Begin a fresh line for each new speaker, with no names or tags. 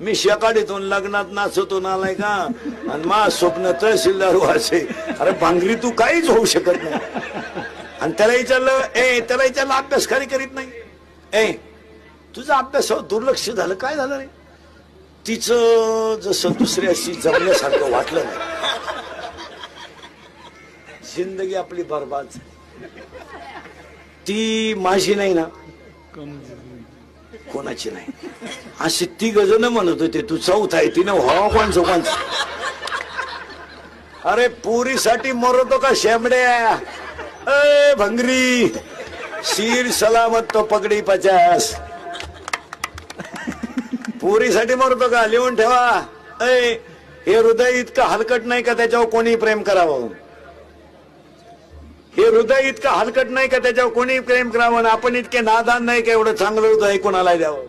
मी शेकाडीतून लग्नात नाचतून आलाय का? आणि मा स्वप्न तहसीलदार व्हायचे अरे भांगरी तू काहीच होऊ शकत नाही. आणि त्याला विचारलं ए त्याला विचारलं अभ्यास खरी करीत नाही? ए तुझा अभ्यासावर हो, दुर्लक्ष झालं काय झालं रे? तिचं जसं दुसऱ्याशी जगण्यासारखं वाटलं नाही. जिंदगी आपली बरबाद झाली. ती माझी नाही ना. कोणाची नाही. अशी ती गजन म्हणत होते तू चौथ आहे तिने व्हावा कोण कोणचं अरे पुरीसाठी मरतो का शेमड्या ए भंगरी शीर सलामत तो पगडी पचास. पुरीसाठी मरतो का लिहून ठेवा. ए हे हृदय इतकं हलकट नाही का त्याच्यावर कोणी प्रेम करावं? हे हृदय इतकं हलकट नाही का त्याच्यावर कोणी प्रेम करावं आपण इतके नादान नाही का एवढं चांगलं हृदय कोणाला द्यावं?